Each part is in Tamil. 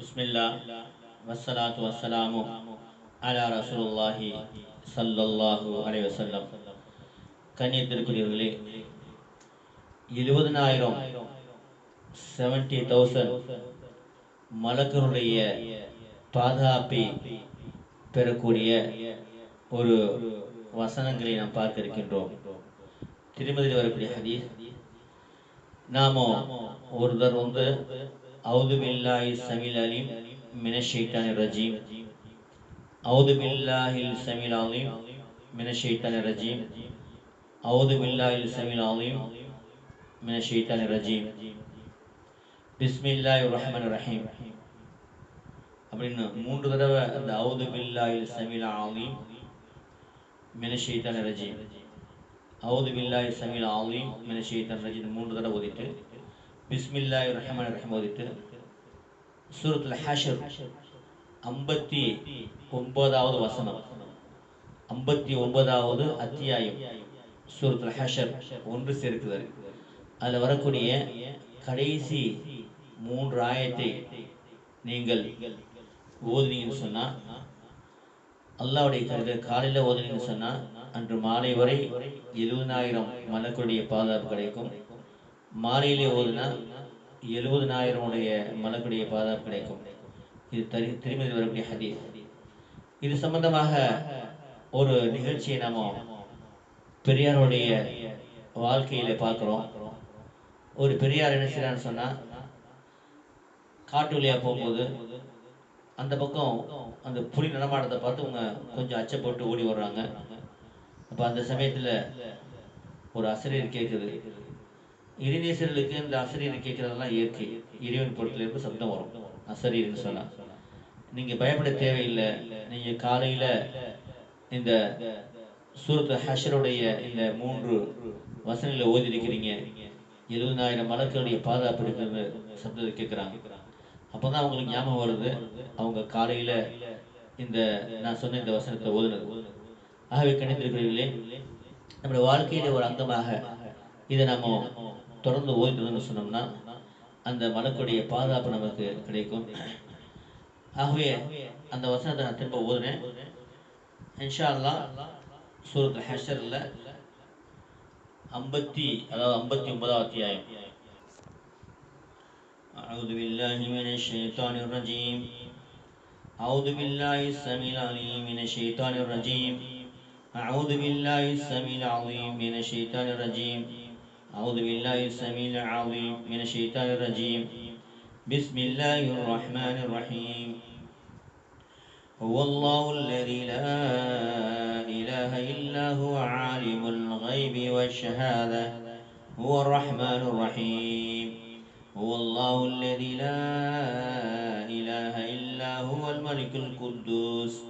பிஸ்மில்லா வஸ்ஸலாத்து வஸ்ஸலாமு அலா ரசூலுல்லாஹி ஸல்லல்லாஹு அலைஹி வஸல்லம் கண்ணியத்திற்குரியவர்களே எழுபதனாயிரம் செவன்டி தௌசண்ட் மலக்கருடைய பாதுகாப்பை பெறக்கூடிய ஒரு வசனங்களை நாம் பார்க்க இருக்கின்றோம் திருமதியில் வரக்கூடிய ஹதீஸ் நாம ஒருத்தர் வந்து அவுது பில்லாஹி சமீல் அலீம் மினஷைத்தானி ரஜீம் அவுது பில்லாஹில் சமீல் அலீம் மினஷைத்தானி ரஜீம் அவுது பில்லாஹில் சமீல் அலீம் மினஷைத்தானி ரஜீம் பிஸ்மில்லாஹி ரஹ்மான் ரஹீம் அப்படின்னு மூன்று தடவை அந்த அவுது பில்லாஹில் சமீல் அலீம் மினஷைத்தானி ரஜீம் அவுது பில்லாஹி சமீல் ஆலீம் மின ஷைத்தான் ரஜீம் மூன்று தடவை ஓதிட்டு பிஸ்மில்லாஹி ரஹ்மான் ரஹீம் ஓதிட்டு சூரத்தில் ஹாஷர் ஐம்பத்தி ஒன்பதாவது வசனம். ஐம்பத்தி ஒன்பதாவது அத்தியாயம் சூரத்தில் ஹஷர் ஒன்று சேர்க்குதல் அதில் வரக்கூடிய கடைசி மூன்று ஆயத்தை நீங்கள் ஓதுனீங்கன்னு சொன்னால் அல்லாவுடைய கருத்து காலையில் ஓதுனீங்கன்னு சொன்னால் அன்று மாலை வரை எழுபதாயிரம் மலக்குடைய பாதுகாப்பு கிடைக்கும். மாலையிலே ஓதுனா எழுபதனாயிரம் உடைய மலக்குடைய பாதாப் கிடைக்கும். இது தரி திருமதி வரக்கூடிய ஹதீஸ். இது சம்பந்தமாக ஒரு நிகழ்ச்சியை நாம பெரியாருடைய வாழ்க்கையில பார்க்குறோம். ஒரு பெரியார் என்ன செய்யறான்னு சொன்னா காட்டு வழியா போகும்போது அந்த பக்கம் அந்த புலி நடமாட்டத்தை பார்த்து அவங்க கொஞ்சம் அச்சப்பட்டு ஓடி வர்றாங்க. அப்போ அந்த சமயத்தில் ஒரு அசிரியர் கேட்குது இறைநேசர்களுக்கு இந்த ஆசிரியர் கேட்குறதெல்லாம் இயற்கை. இறைவன் பொருட்களிலிருந்து சப்தம் வரும். ஆசிரியர்னு சொன்னால் நீங்கள் பயப்பட தேவையில்லை. நீங்கள் காலையில் இந்த சூரத்து ஹஷருடைய இந்த மூன்று வசனங்களை ஓதி இருக்கிறீங்க. எழுபதாயிரம் மலக்களுடைய பாதுகாப்பு இருக்கிறது சப்தத்தை கேட்குறாங்க. அப்போ தான் அவங்களுக்கு ஞாபகம் வருது. அவங்க காலையில் இந்த நான் சொன்ன இந்த வசனத்தை ஓதுனது. ஆகவே கணித்திருக்கிறீர்களே நம்முடைய வாழ்க்கையில ஒரு அங்கமாக இதை நம்ம தொடர்ந்து ஓதிட்டு சொன்னோம்னா அந்த மலக்குடைய பாதுகாப்பு நமக்கு கிடைக்கும் ஆகவே அந்த வசனத்தை நான் திரும்ப ஓதுனேன் இன்ஷா அல்லா சூரத் ஹஷர்ல ஐம்பத்தி அதாவது ஐம்பத்தி ஒன்பதாவது அத்தியாயம் أعوذ بالله من الشيطان الرجيم أعوذ بالله السميع العليم من الشيطان الرجيم أعوذ بالله السميع العظيم من الشيطان الرجيم أعوذ بالله السميع العظيم من الشيطان الرجيم. بسم الله الرحمن الرحيم. هو الله الذي لا إله إلا هو عالم الغيب والشهادة. هو الرحمن الرحيم. هو الله الذي لا إله إلا هو الملك القدوس.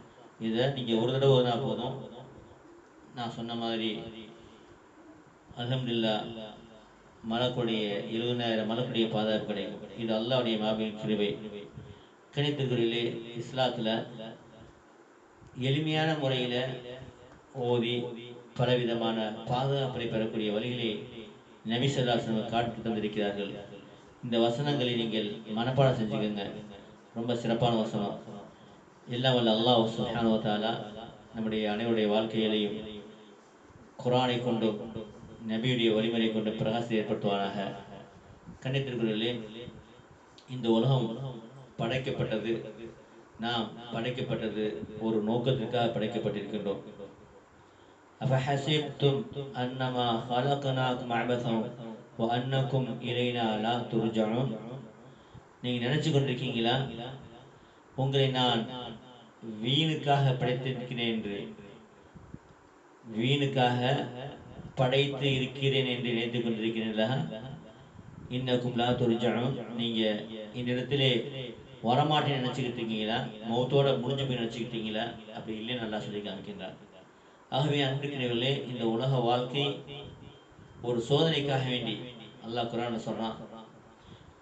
இதை நீங்கள் ஒரு தடவை ஓதுனா போதும். நான் சொன்ன மாதிரி அலமதுல்லா மலக்குடைய எழுபதாயிரம் மலக்குடைய பாதுகாப்பு கிடைக்கும். இது அல்லாவுடைய மாபெரும் கிருவை கணித்துகளிலே இஸ்லாத்தில் எளிமையான முறையில் ஓதி பலவிதமான பாதுகாப்பை பெறக்கூடிய வழிகளை நபிசல்லாசனம் காட்டு தந்திருக்கிறார்கள். இந்த வசனங்களை நீங்கள் மனப்பாடம் செஞ்சுக்கோங்க. ரொம்ப சிறப்பான வசனம். எல்லாம் வல்ல அல்லாஹ் சுஹானோ தாலா நம்முடைய அனைவருடைய வாழ்க்கையிலையும் குரானை கொண்டு நபியுடைய வழிமுறை கொண்டு பிரகாசத்தை ஏற்படுத்துவானாக கண்ணித்திருக்கிறே இந்த உலகம் படைக்கப்பட்டது நாம் படைக்கப்பட்டது ஒரு நோக்கத்திற்காக படைக்கப்பட்டிருக்கின்றோம் أفحسبتم أنما خلقناكم عبثا وأنكم إلينا لا ترجعون நீங்கள் நினைச்சு கொண்டிருக்கீங்களா உங்களை நான் வீணுக்காக படைத்திருக்கிறேன் என்று வீணுக்காக படைத்து இருக்கிறேன் என்று நினைத்து கொண்டிருக்கிறீர்களா? இன்னக்கும் லா துரிஜனும் நீங்க இந்த இடத்திலே வரமாட்டேன்னு நினச்சிக்கிட்டு இருக்கீங்களா? மௌத்தோட முடிஞ்சு போய் நினச்சிக்கிட்டீங்களா அப்படி இல்லை நல்லா சொல்லி காமிக்கின்றார். ஆகவே அன்பிற்கிறவர்களே இந்த உலக வாழ்க்கை ஒரு சோதனைக்காக வேண்டி அல்லாஹ் குரான் சொல்றான்.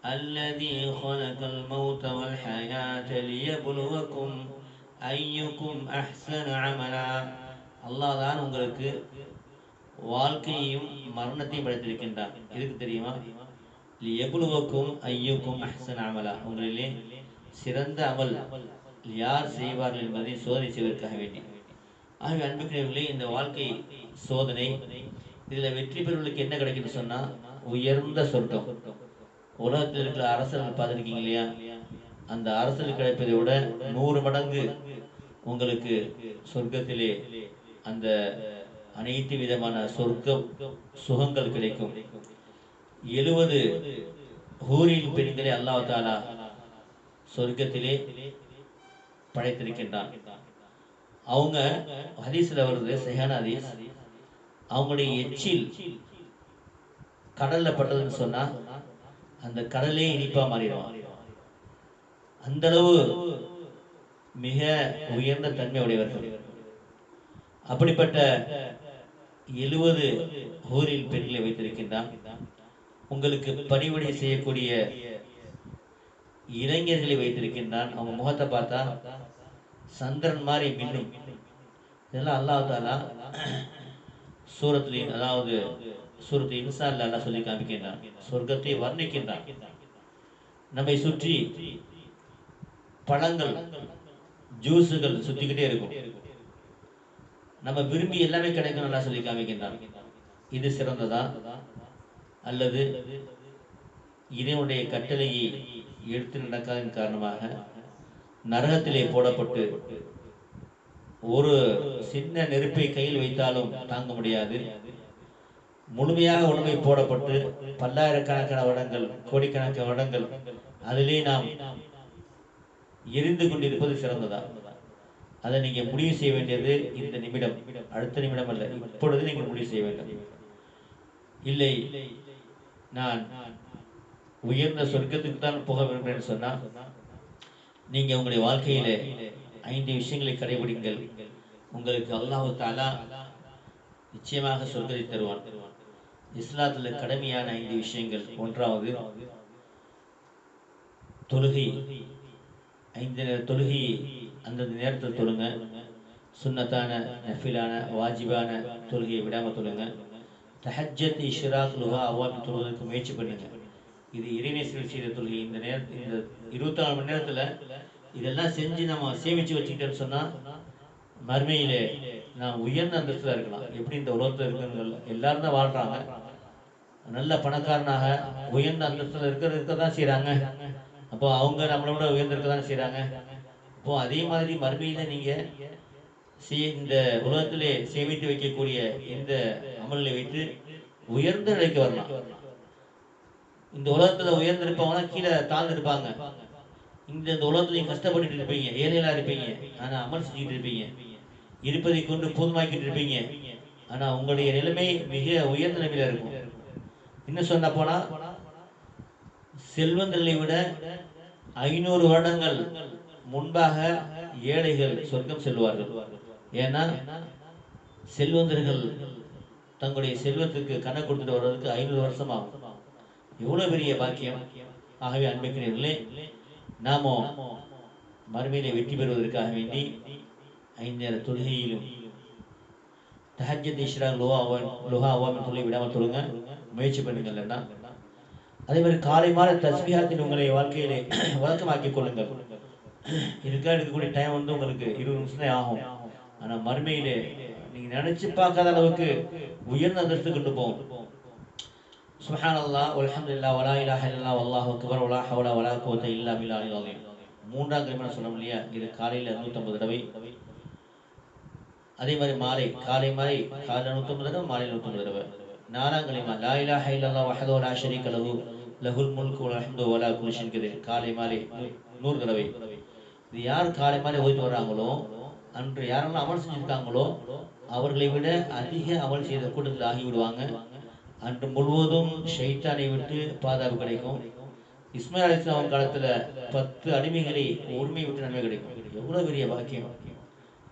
الذي خلق الموت والحياة ليبلوكم أيكم أحسن عملا அல்லாஹ் தான் உங்களுக்கு வாழ்க்கையையும் மரணத்தையும் படைத்திருக்கின்றார் எதுக்கு தெரியுமா எவ்வளவுக்கும் ஐயோக்கும் அஹ்சன் அமலா உங்களிலே சிறந்த அமல் யார் செய்வார்கள் என்பதை சோதனை செய்வதற்காக வேண்டி ஆகவே அன்புக்குரியவர்களே இந்த வாழ்க்கை சோதனை இதில் வெற்றி பெறுவதற்கு என்ன கிடைக்குன்னு சொன்னா உயர்ந்த சொர்க்கம் உலகத்தில் இருக்கிற அரசர்கள் பார்த்துருக்கீங்க இல்லையா? அந்த அரசர்கள் கிடைப்பதை விட நூறு மடங்கு உங்களுக்கு சொர்க்கத்திலே அந்த அனைத்து விதமான சொர்க்கம் சுகங்கள் கிடைக்கும். எழுபது ஹூரில் பெண்களை அல்லாஹ் தாலா சொர்க்கத்திலே படைத்திருக்கின்றான். அவங்க ஹதீஸ்ல வருது சஹான ஹதீஸ். அவங்களுடைய எச்சில் கடல்ல பட்டதுன்னு சொன்னா அந்த கடலே இனிப்பா மாறிடும். அந்த அளவு மிக உயர்ந்த தன்மை உடையவர்கள். அப்படிப்பட்ட எழுபது ஊரில் பெண்களை வைத்திருக்கின்றான். உங்களுக்கு பணிவிடை செய்யக்கூடிய இளைஞர்களை வைத்திருக்கின்றான். அவங்க முகத்தை பார்த்தா சந்திரன் மாதிரி மின்னும். இதெல்லாம் அல்லாஹ் தாலா அதாவது சுருத்து இன்சான்ல அல்லாஹ் சொல்லி காமிக்கின்றான். சொர்க்கத்தை வர்ணிக்கின்றான். நம்மை சுற்றி பழங்கள் ஜூஸுகள் சுத்திக்கிட்டே இருக்கும். நம்ம விரும்பி எல்லாமே கிடைக்கும் நல்லா சொல்லி காமிக்கின்றான். இது சிறந்ததா? அல்லது இதனுடைய கட்டளையை எடுத்து நடக்காதன் காரணமாக நரகத்திலே போடப்பட்டு ஒரு சின்ன நெருப்பை கையில் வைத்தாலும் தாங்க முடியாது? முழுமையாக உண்மை போடப்பட்டு பல்லாயிரக்கணக்கான வருடங்கள் கோடிக்கணக்கான வருடங்கள் அதிலே நாம் எரிந்து கொண்டிருப்பது சிறந்ததா? அதை நீங்க முடிவு செய்ய வேண்டியது இந்த நிமிடம். அடுத்த நிமிடம் அல்ல இப்பொழுது நீங்கள் முடிவு செய்ய வேண்டும். இல்லை நான் உயர்ந்த சொர்க்கத்துக்கு தான் போக விரும்புகிறேன்னு சொன்னா நீங்க உங்களுடைய வாழ்க்கையில ஐந்து விஷயங்களை கடைபிடிங்கள். உங்களுக்கு அல்லாஹு தாலா நிச்சயமாக சொர்க்கத்தை தருவான். இஸ்லாத்துல கடமையான ஐந்து விஷயங்கள். ஒன்றாவது தொழுகை. ஐந்து நேர தொழுகையை அந்தந்த நேரத்தில் தொழுங்க. சுன்னத்தான நஃபிலான வாஜிபான தொழுகையை விடாம தொழுங்க. தஹஜத் இஷ்ராக் லுஹா அவாமி தொழுவதற்கு முயற்சி பண்ணுங்க. இது இறைநேசர்கள் செய்த தொழுகை. இந்த நேர இந்த இருபத்தி நாலு மணி நேரத்துல இதெல்லாம் செஞ்சு நம்ம சேமிச்சு வச்சுக்கிட்டேன்னு சொன்னா மறுமையிலே நான் உயர்ந்த அந்தஸ்துல இருக்கலாம். எப்படி இந்த உலகத்தில் இருக்கிறவங்க எல்லாரும் தான் வாழ்றாங்க. நல்ல பணக்காரனாக உயர்ந்த அந்தஸ்தில் இருக்கிற இருக்க தான் செய்கிறாங்க அப்போ அவங்க நம்மளை விட உயர்ந்திருக்க தான் செய்கிறாங்க அப்போ அதே மாதிரி மறுமையில் நீங்க செய்- இந்த உலகத்திலே சேமித்து வைக்கக்கூடிய இந்த அமலில் வைத்து உயர்ந்த நிலைக்கு வரலாம். இந்த உலகத்துல உயர்ந்திருப்பவங்க கீழே தாழ்ந்திருப்பாங்க. இந்த இந்த உலகத்துலையும் நீங்க கஷ்டப்பட்டுட்டு இருப்பீங்க ஏழைகளா இருப்பீங்க ஆனா அமல் செஞ்சுட்டு இருப்பீங்க இருப்பதை கொண்டு போதுமாக்கிட்டு இருப்பீங்க. ஆனா உங்களுடைய நிலைமை மிக உயர்ந்த நிலைமையில் இருக்கும். இன்னும் சொன்ன போனா செல்வந்தர்களை விட ஐநூறு வருடங்கள் முன்பாக ஏழைகள் சொர்க்கம் செல்வார்கள் ஏன்னா செல்வந்தர்கள் தங்களுடைய செல்வத்துக்கு கணக்கு கொடுத்துட்டு வர்றதுக்கு ஐநூறு வருஷம் ஆகும் எவ்வளவு பெரிய பாக்கியம் ஆகவே அன்பிக்கிறீர்களே நாமோ மறுமையில வெற்றி பெறுவதற்காக வேண்டி ஐந்து நேர தொழுகையிலும் தஹஜத் இஷ்ரா லோஹா அவான் லோஹா அவாமின் விடாமல் தொழுங்க முயற்சி பண்ணுங்கள் இல்லைன்னா அதே மாதிரி காலை மாலை தஸ்மியாத்தின் உங்களை வாழ்க்கையிலே வழக்கமாக்கிக் கொள்ளுங்கள். இதுக்காக இருக்கக்கூடிய டைம் வந்து உங்களுக்கு இருபது நிமிஷம் ஆகும். ஆனா மறுமையிலே நீங்க நினைச்சு பார்க்காத அளவுக்கு உயர்ந்த அந்தஸ்து கொண்டு போகும். சுப்ஹான் அல்லாஹ் வல்ஹம்துலில்லாஹ் வலா இலாஹ இல்லல்லாஹ் வல்லாஹு அக்பர் வலா ஹவ்ல வலா கோத்த இல்லா பில்லாஹில் அலீம். மூன்றாம் கிழமை சொல்ல இல்லையா இது காலையில 150 தடவை. அதே மாதிரி மாலை காலை மாலை காலையில் 150 தடவை மாலையில் 150 தடவை. நாலாம் கலிமா லா இலாஹ இல்லல்லாஹ் வஹ்தஹு லா ஷரீக லஹு லஹுல் முல்கு வல் ஹம்து வலா குல்லி ஷைன் கதீர் காலை மாலை நூ- நூறு தடவை. இது யார் காலை மாலை ஓய்த்து வர்றாங்களோ அன்று யாரெல்லாம் அமல் செஞ்சிருக்காங்களோ அவர்களை விட அதிக அமல் செய்த கூட்டத்தில் ஆகிவிடுவாங்க அன்று முழுவதும் ஷைத்தானை விட்டு பாதுகாப்பு கிடைக்கும். இஸ்மாயில் அலிஸ்லாம் காலத்துல பத்து அடிமைகளை உரிமை விட்டு நன்மை கிடைக்கும். எவ்வளவு பெரிய பாக்கியம்.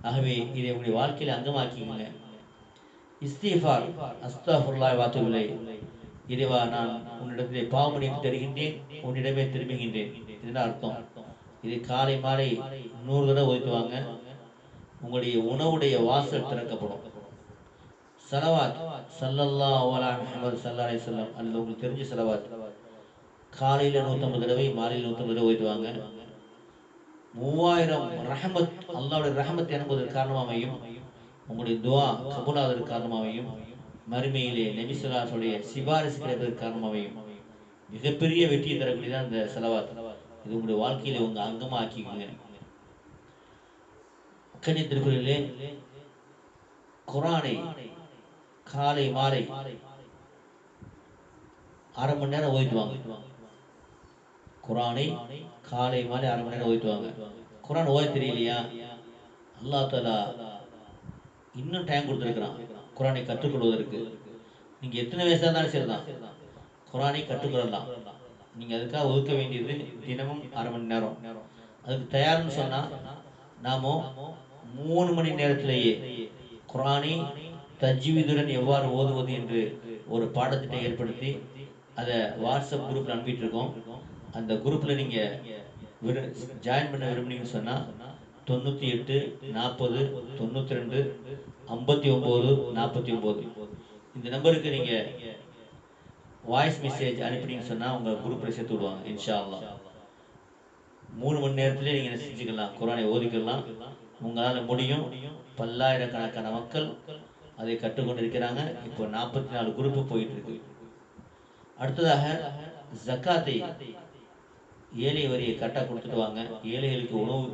ஆகவே இதை உங்களுடைய வாழ்க்கையில அங்கமாக்கிங்க இஸ்தீஃபார் அஸ்தாஃபுல்லாய் வாத்துவில்லை இறைவா நான் உன்னிடத்திலே பாவமணிக்கு தருகின்றேன் உன்னிடமே திரும்புகின்றேன். இதுதான் அர்த்தம். இது காலை மாலை நூறு தடவை ஒதுக்குவாங்க உங்களுடைய உணவுடைய வாசல் திறக்கப்படும். செலவாத் சல்லல்லா அலா முகமது ஸல்லல்லாஹு அலைஹி வஸல்லம். அல்லது உங்களுக்கு தெரிஞ்ச செலவாத். காலையில நூற்றம்பது தடவை மாலையில் நூற்றம்பது தடவை ஓய்த்துவாங்க மூவாயிரம் ரஹமத் அல்லாவுடைய ரஹமத் என்பதற்கு காரணமாமையும் உங்களுடைய துவா கபூலாவதற்கு காரணமாகவும் மறுமையிலே நபிசுல்லாசுடைய சிபாரிசு கிடைப்பதற்கு காரணமாகவும் மிகப்பெரிய வெற்றியை தரக்கூடிய தான் இந்த செலவாத். இது உங்களுடைய வாழ்க்கையில உங்க அங்கமா ஆக்கிக்கோங்க கண்ணியத்திற்குள்ளே குரானை காலை மாலை அரை மணி நேரம் ஓய்த்துவாங்க. குரானை காலை மாலை அரை மணி நேரம் ஓய்த்துவாங்க. குரான் ஓய தெரியலையா? அல்லா தாலா இன்னும் டைம் கொடுத்துருக்குறான். குரானை கற்றுக்கொள்வதற்கு. நீங்கள் எத்தனை வயசாக இருந்தாலும் சரிதான். குரானை கற்றுக்கொள்ளலாம். நீங்கள் அதுக்காக ஒதுக்க வேண்டியது தினமும் அரை மணி நேரம். அதுக்கு தயார்னு சொன்னால் நாம் மூணு மணி நேரத்திலேயே குரானை தஜ்வீதுடன் எவ்வாறு ஓதுவது என்று ஒரு பாடத்திட்டை ஏற்படுத்தி அதை வாட்ஸ்அப் குரூப்பில் அனுப்பிட்டு இருக்கோம். அந்த குரூப்பில் நீங்கள் ஜாயின் பண்ண விரும்புனீங்கன்னு சொன்னால் தொண்ணூற்றி எட்டு நாற்பது தொண்ணூற்றி ரெண்டு ஐம்பத்தி ஒம்பது நாற்பத்தி ஒம்பது. இந்த நம்பருக்கு நீங்கள் வாய்ஸ் மெசேஜ் அனுப்பினீங்கன்னு சொன்னால் உங்கள் குரூப்பில் சேர்த்து விடுவாங்க இன்ஷா அல்லாஹ் மூணு மணி நேரத்திலே நீங்கள் என்ன செஞ்சுக்கலாம் குரானை ஓதிக்கலாம். உங்களால் முடியும். பல்லாயிரக்கணக்கான மக்கள் அதை கற்றுக்கொண்டு இருக்கிறாங்க இப்போ நாற்பத்தி நாலு குரூப்பு போயிட்டு இருக்கு அடுத்ததாக ஜக்காத்தை ஏழை வரியை கரெக்டாக கொடுத்துட்டு வாங்க. ஏழைகளுக்கு உணவு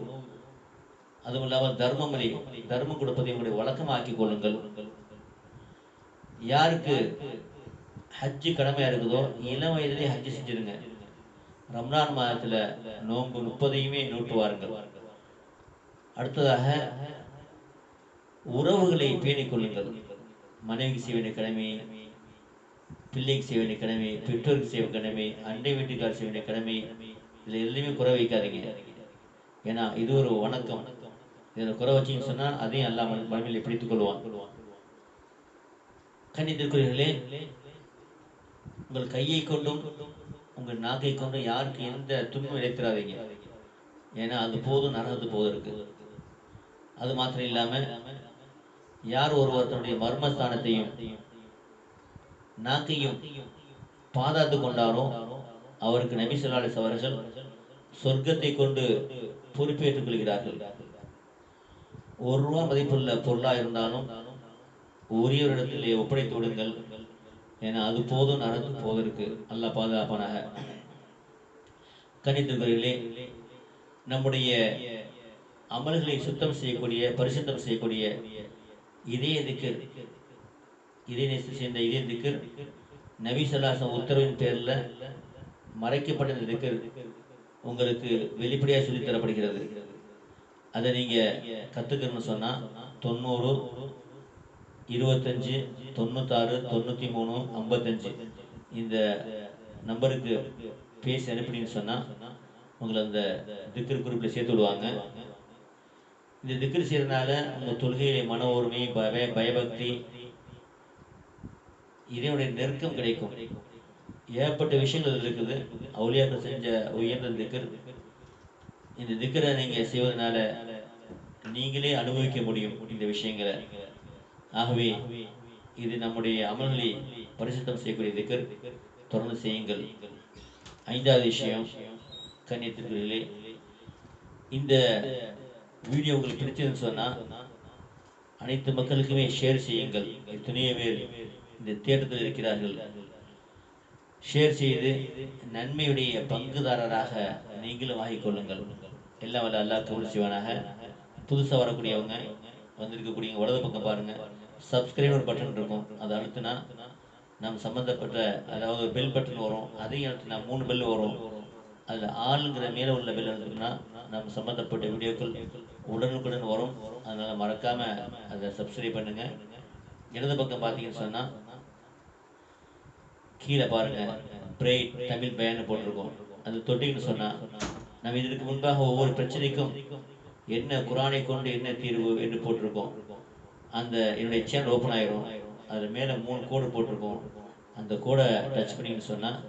அதுவும் இல்லாமல் தர்மங்களை தர்மம் கொடுப்பதை உங்களுடைய வழக்கமாக்கி கொள்ளுங்கள். யாருக்கு ஹஜ்ஜு கடமையா இருக்குதோ இளம் வயதிலே ஹஜ்ஜு செஞ்சிருங்க. ரம்லான் மாதத்துல நோன்பு முப்பதையுமே நோட்டுவாருங்கள் அடுத்ததாக உறவுகளை பேணிக் கொள்ளுங்கள். மனைவிக்கு செய்ய வேண்டிய கடமை பிள்ளைக்கு செய்ய வேண்டிய கடமை பெற்றோருக்கு செய்ய கடமை அண்டை வீட்டுக்கார் செய்ய வேண்டிய கடமை இதுல எல்லாமே குறை வைக்காதீங்க. ஏன்னா இது ஒரு வணக்கம். இதில் குறை வச்சீங்கன்னு சொன்னால் அதையும் அல்லா மனமையில் பிடித்துக் கொள்வான். கண்ணித்திற்குரியர்களே உங்கள் கையை கொண்டும் உங்கள் நாக்கை கொண்டும் யாருக்கு எந்த துன்பம் இழைத்திராதீங்க. ஏன்னா அது போதும் நடந்தது போதும் அது மாத்திரம் இல்லாமல் யார் ஒருவர் தன்னுடைய மர்மஸ்தானத்தையும் நாக்கையும் பாதாத்து கொண்டாரோ அவருக்கு நபி சொல்லாலிஸ் அவர்கள் சொர்க்கத்தை கொண்டு பொறுப்பேற்றுக் கொள்கிறார்கள். ஒரு ரூபா மதிப்புள்ள பொருளா இருந்தாலும் உரியவரிடத்திலே ஒப்படைத்து விடுங்கள். ஏன்னா அது போதும் நடந்து போவதற்கு அல்ல பாதுகாப்பானாக. கணித்துகளே நம்முடைய அமல்களை சுத்தம் செய்யக்கூடிய பரிசுத்தம் செய்யக்கூடிய இதய திக்கர் இதய நேசத்தை சேர்ந்த இதய திக்கர் நபி உத்தரவின் பேரில் மறைக்கப்பட்ட இந்த திக்கர் உங்களுக்கு வெளிப்படையாக சொல்லித்தரப்படுகிறது அதை நீங்க கத்துக்கணும்னு சொன்னா தொண்ணூறு இருபத்தஞ்சு தொண்ணூத்தாறு தொண்ணூத்தி மூணு ஐம்பத்தஞ்சு. இந்த நம்பருக்கு பேசி அனுப்பினீங்கன்னு சொன்னா உங்களை அந்த திக்கர் குரூப்பில் சேர்த்து விடுவாங்க. இந்த திக்கர் செய்யறதுனால உங்க தொழுகையிலே மன ஒருமை பய பயபக்தி இதனுடைய நெருக்கம் கிடைக்கும். ஏகப்பட்ட விஷயங்கள் இருக்குது. அவுலியாக்கள் செஞ்ச உயர்ந்த திக்கர் இந்த திக்கரை நீங்க செய்வதனால நீங்களே அனுபவிக்க முடியும் இந்த விஷயங்களை. ஆகவே இது நம்முடைய அமல்களை பரிசுத்தம் செய்யக்கூடிய திக்கர் தொடர்ந்து செய்யுங்கள். ஐந்தாவது விஷயம் கண்ணியத்திற்குள்ளே இந்த வீடியோ உங்களுக்கு பிடிச்சதுன்னு சொன்னா அனைத்து மக்களுக்குமே ஷேர் செய்யுங்கள். எத்தனையோ பேர் இந்த தேட்டத்தில் இருக்கிறார்கள். ஷேர் செய்து நன்மையுடைய பங்குதாரராக நீங்களும் வாங்கிக் கொள்ளுங்கள். எல்லாம் வல்ல அல்லாஹ் கபூல் செய்வானாக. புதுசாக வரக்கூடியவங்க வந்திருக்கக்கூடிய வலது பக்கம் பாருங்க. சப்ஸ்கிரைப் ஒரு பட்டன் இருக்கும். அதை அழுத்தினா நம்ம சம்மந்தப்பட்ட அதாவது பெல் பட்டன் வரும். அதையும் அழுத்தினா மூணு பெல் வரும். அதில் ஆளுங்கிற மேலே உள்ள பெல் அழுத்தினா நம்ம சம்மந்தப்பட்ட வீடியோக்கள் உடனுக்குடன் வரும். அதனால் மறக்காமல் அதை சப்ஸ்கிரைப் பண்ணுங்க. இடது பக்கம் பார்த்தீங்கன்னு சொன்னால் கீழே பாருங்க. பிரைட் தமிழ் பயன்னு போட்டிருக்கோம். அது தொட்டிங்கன்னு சொன்னால் நம்ம இதற்கு முன்பாக ஒவ்வொரு பிரச்சனைக்கும் என்ன குரானை கொண்டு என்ன தீர்வு என்று போட்டிருக்கோம். அந்த என்னுடைய சேனல் ஓப்பன் ஆயிரும். அது மேலே மூணு கோடு போட்டிருக்கோம். அந்த கோடை டச் பண்ணிங்கன்னு சொன்னால்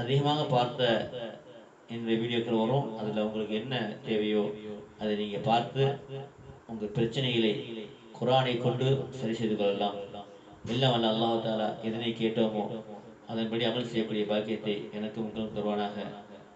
அதிகமாக பார்த்த என்னுடைய வீடியோக்கள் வரும். அதில் உங்களுக்கு என்ன தேவையோ அதை நீங்கள் பார்த்து உங்கள் பிரச்சனைகளை குரானை கொண்டு சரி செய்து கொள்ளலாம். எல்லாம் வல்ல அல்லாஹாலா எதனை கேட்டோமோ அதன்படி அமல் செய்யக்கூடிய பாக்கியத்தை எனக்கு உங்களும் தருவானாக.